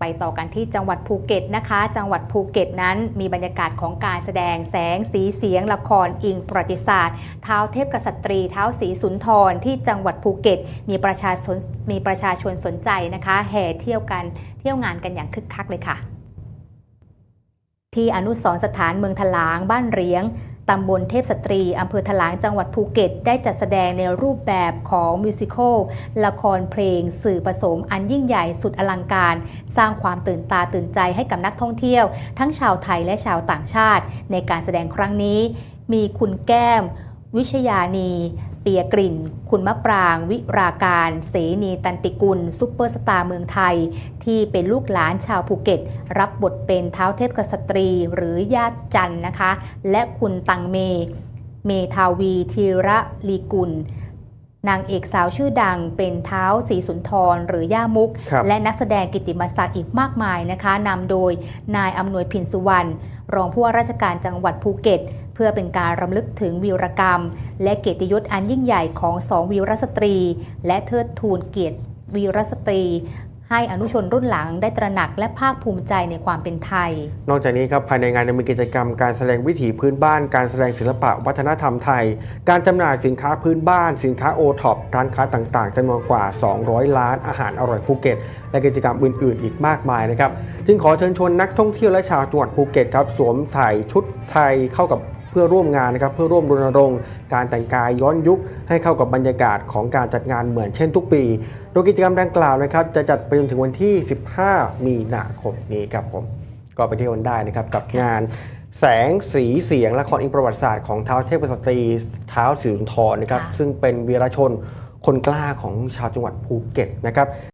ไปต่อกันที่จังหวัดภูเก็ตนะคะ จังหวัดภูเก็ตนั้นมีบรรยากาศของการแสดงแสงสีเสียงละครอิงประวัติศาสตร์เท้าเทพกษัตรีเท้าสีสุนทรที่จังหวัดภูเก็ต มีประชาชนมีประชาชนสนใจนะคะ แห่เที่ยวกันเที่ยวงานกันอย่างคึกคักเลยค่ะ ที่อนุสรณ์สถานเมืองถลางบ้านเรียง ตำบลเทพสตรีอำเภอถลางจังหวัดภูเก็ต ได้จัดแสดงในรูปแบบของมิวสิควลละครเพลง สื่อผสมอันยิ่งใหญ่สุดอลังการ สร้างความตื่นตาตื่นใจให้กับนักท่องเที่ยว ทั้งชาวไทยและชาวต่างชาติ ในการแสดงครั้งนี้ มีคุณแก้ม วิชยานี เปียกลิ่น คุณมะปราง วิราการ เสนีตันติกุล ซุปเปอร์สตาร์เมืองไทย ที่เป็นลูกหลานชาวภูเก็ต รับบทเป็นเท้าเทพกษัตรี หรือญาติจันทร์นะคะ และคุณตังเม เมทาวีธีระลีกุลนางเอกสาวชื่อดังเป็นเท้าสีสุนทรหรือย่ามุกครับและนักแสดงกิตติมศักดิ์อีกมากมายนะคะนำโดยนายอำนวยพินสุวรรณรองผู้ว่าราชการจังหวัดภูเก็ตเพื่อเป็นการรำลึกถึงวีรกรรม และเกียรติยศอันยิ่งใหญ่ของสองวีรสตรี และเทิดทูนเกียรติวีรสตรี ให้อนุชนรุ่นหลังได้ตระหนักและภาคภูมิใจในความเป็นไทย นอกจากนี้ครับภายในงานยังมีกิจกรรมการแสดงวิถีพื้นบ้าน การแสดงศิลปะวัฒนธรรมไทย การจำหน่ายสินค้าพื้นบ้าน สินค้าโอท็อปร้านค้าต่างๆจำนวนกว่า 200 ล้านอาหารอร่อยภูเก็ต และกิจกรรมอื่น ๆ อีกมากมายนะครับจึงขอเชิญชวนนักท่องเที่ยวและชาวจังหวัดภูเก็ตครับสวมใส่ชุดไทยเข้ากับ เพื่อร่วมงานนะครับเพื่อร่วมรณรงค์การแต่งกายย้อนยุคให้เข้ากับบรรยากาศของการจัดงานเหมือนเช่นทุกปี โดยกิจกรรมดังกล่าวนะครับจะจัดไปจนถึงวันที่ 15 มีนาคมนี้ครับผมก็ไปเที่ยวกันได้นะครับกับงานแสงสีเสียงละครอิงประวัติศาสตร์ของเท้าวเทพกษัตรีเท้าวสิรินทรนะครับค่ะซึ่งเป็นวีรชนคนกล้าของชาวจังหวัดภูเก็ตนะครับ